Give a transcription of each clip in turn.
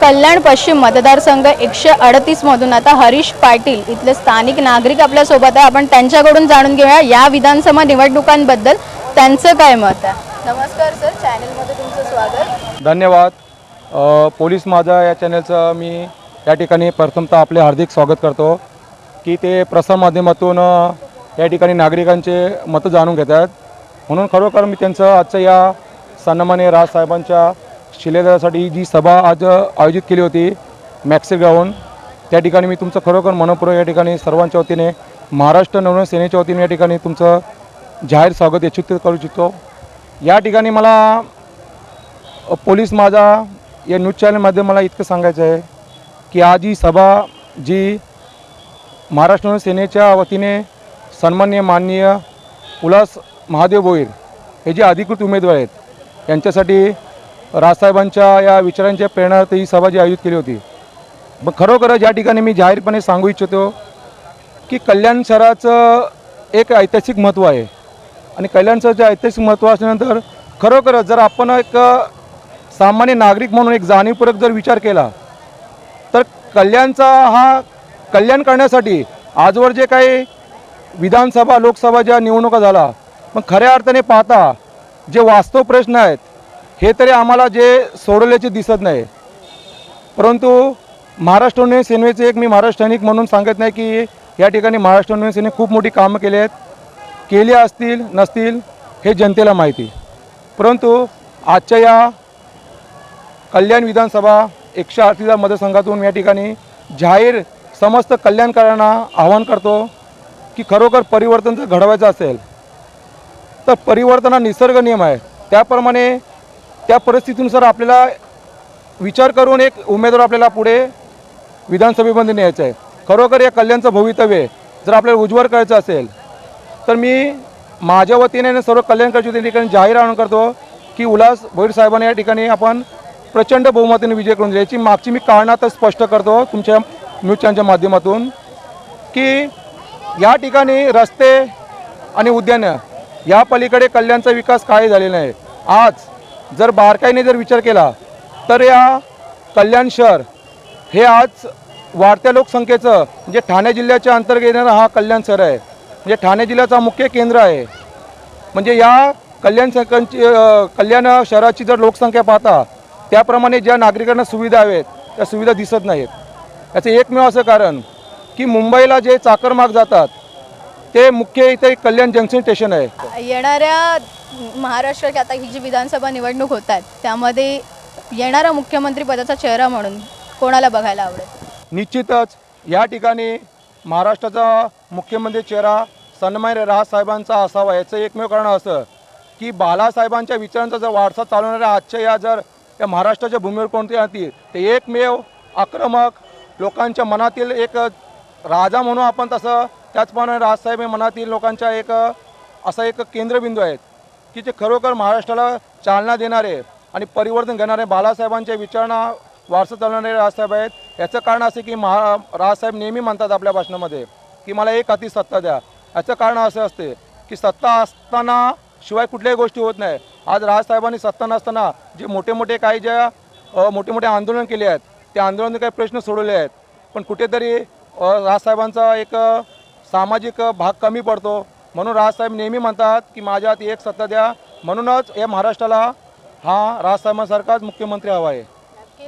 कल्याण पश्चिम मतदारसंघ एकशे अडतीसमधून आता हरीश पाटील इथले स्थानिक नागरिक आपल्यासोबत आहे. आपण त्यांच्याकडून जाणून घेऊया या विधानसभा निवडणुकांबद्दल त्यांचं काय मत आहे? नमस्कार सर चॅनलमध्ये तुमचं स्वागत. धन्यवाद. पोलीस माझा या चॅनलचं मी या ठिकाणी प्रथमतः आपले हार्दिक स्वागत करतो की ते प्रसारमाध्यमातून या ठिकाणी नागरिकांचे मतं जाणून घेतात. म्हणून खरोखर मी त्यांचं आजच्या या सन्मान्य राजसाहेबांच्या शिलेदारासाठी जी सभा आज आयोजित केली होती मॅक्सिर ग्राउंड त्या ठिकाणी मी तुमचं खरोखर मनपूर्वक या ठिकाणी सर्वांच्या वतीने महाराष्ट्र नवनिर्माण सेनेच्या वतीने या ठिकाणी तुमचं जाहीर स्वागत इच्छित करू इच्छितो. या ठिकाणी मला पोलीस माझा या न्यूज चॅनलमध्ये मला इतकं सांगायचं आहे की आज ही सभा जी महाराष्ट्र सेनेच्या वतीने सन्मान्य माननीय उल्हास महादेव भोईर हे जे अधिकृत उमेदवार आहेत यांच्यासाठी राजसाहेबांच्या या विचारांच्या प्रेरणार्थ ही सभा जी आयोजित केली होती. मग खरोखरच या ठिकाणी मी जाहीरपणे सांगू इच्छितो की कल्याण शहराचं एक ऐतिहासिक महत्त्व आहे. आणि कल्याण शहराचं ऐतिहासिक महत्त्व असल्यानंतर खरोखरच जर आपण एक सामान्य नागरिक म्हणून एक जाणीवपूर्वक जर विचार केला तर कल्याणचा हा कल्याण करण्यासाठी आजवर जे काही विधानसभा लोकसभा ज्या निवडणुका झाला मग खऱ्या अर्थाने पाहता जे वास्तव प्रश्न आहेत हे तरी आम्हाला जे सोडवल्याचे दिसत नाही. परंतु महाराष्ट्र नवीन सेनेचे एक मी महाराष्ट्र सैनिक म्हणून सांगत नाही की या ठिकाणी महाराष्ट्र नवीन सेने खूप मोठी कामं केली आहेत. केली असतील नसतील हे जनतेला माहिती. परंतु आजच्या या कल्याण विधानसभा एकशे आठवीचा मतदारसंघातून या ठिकाणी जाहीर समस्त कल्याणकारांना आवाहन करतो की खरोखर परिवर्तन जर घडवायचं असेल तर परिवर्तन हा निसर्ग नियम आहे. त्याप्रमाणे त्या परिस्थितीनुसार आपल्याला विचार करून एक उमेदवार आपल्याला पुढे विधानसभेमध्ये न्यायचं आहे खरोखर या कल्याणचं भवितव्य जर आपल्याला उज्ज्वल करायचं असेल तर मी माझ्या वतीने आणि सर्व कल्याणकाच्या वतीने ठिकाणी जाहीर आवाहन करतो की उल्हास भोईर साहेबांना या ठिकाणी आपण प्रचंड बहुमताने विजय करून दिला. याची मागची मी कारणात स्पष्ट करतो तुमच्या न्यूज चॅनलच्या माध्यमातून की या ठिकाणी रस्ते आणि उद्यानं या पलीकडे कल्याणचा विकास काही झालेला नाही. आज जर बारकाईने जर विचार केला तर या कल्याण शहर हे आज वाढत्या लोकसंख्येचं म्हणजे ठाणे जिल्ह्याच्या अंतर्गत येणारा हा कल्याण शहर आहे. म्हणजे ठाणे जिल्ह्याचा मुख्य केंद्र आहे. म्हणजे या कल्याण संख्यांची कल्याण शहराची जर लोकसंख्या पाहता त्याप्रमाणे ज्या नागरिकांना सुविधा हवेत त्या सुविधा दिसत नाहीत. याचं एकमेव असं कारण की मुंबईला जे चाकरमार्ग जातात ते मुख्य इथे कल्याण जंक्शन स्टेशन आहे. येणाऱ्या महाराष्ट्रात आता ही जी विधानसभा निवडणूक होत आहेत त्यामध्ये येणारा मुख्यमंत्री पदाचा चेहरा म्हणून कोणाला बघायला आवडेल? निश्चितच या ठिकाणी महाराष्ट्राचा मुख्यमंत्री चेहरा सन्मान्य राजसाहेबांचा असावा याचं एकमेव कारण असं की बालासाहेबांच्या विचारांचा जर वारसा चालवणाऱ्या आजच्या या जर या महाराष्ट्राच्या भूमीवर कोणती राहतील ते एकमेव आक्रमक लोकांच्या मनातील एक राजा म्हणून आपण तसं त्याचप्रमाणे राजसाहेब हे मनातील लोकांचा एक असा एक केंद्रबिंदू आहेत की जे खरोखर महाराष्ट्राला चालना देणारे आणि परिवर्तन घेणारे बालासाहेबांच्या विचारणा वारसा चालवणारे राजसाहेब आहेत. याचं कारण असे की महा राजसाहेब नेहमी म्हणतात आपल्या भाषणामध्ये की मला एक हाती सत्ता द्या. याचं कारण असं असते की सत्ता असताना शिवाय कुठल्याही गोष्टी होत नाही. आज राजसाहेबांनी सत्ता नसताना जे मोठे मोठे काही ज्या मोठे मोठे आंदोलन केले आहेत त्या आंदोलनाने काही प्रश्न सोडवले आहेत. पण कुठेतरी राजसाहेबांचा एक सामाजिक भाग कमी पडतो. म्हणून राजसाहेब नेहमी म्हणतात की माझ्या एक सत्ता द्या. म्हणूनच या महाराष्ट्राला हा राजसाहेबांसारखाच मुख्यमंत्री हवा आहे.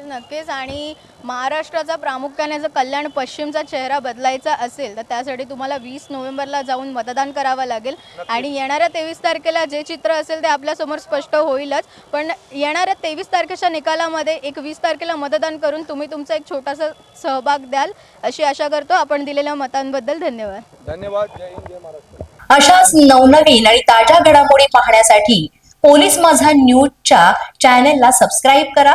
नक्कीच. आणि महाराष्ट्राचा प्रामुख्याने जर कल्याण पश्चिमचा चेहरा बदलायचा असेल तर त्यासाठी तुम्हाला वीस नोव्हेंबरला जाऊन मतदान करावं लागेल. आणि येणाऱ्या तेवीस तारखेला जे चित्र असेल ते आपल्यासमोर स्पष्ट होईलच. पण येणाऱ्या तेवीस तारखेच्या निकालामध्ये एक वीस तारखेला मतदान करून तुम्ही तुमचा एक छोटासा सहभाग द्याल अशी आशा करतो. आपण दिलेल्या मतांबद्दल धन्यवाद. धन्यवाद. जय हिंद जय महाराष्ट्र. अशाच नवनवीन आणि ताज्या घडामोडी पाहण्यासाठी पोलीस माझा न्यूजच्या चॅनेलला सबस्क्राईब करा.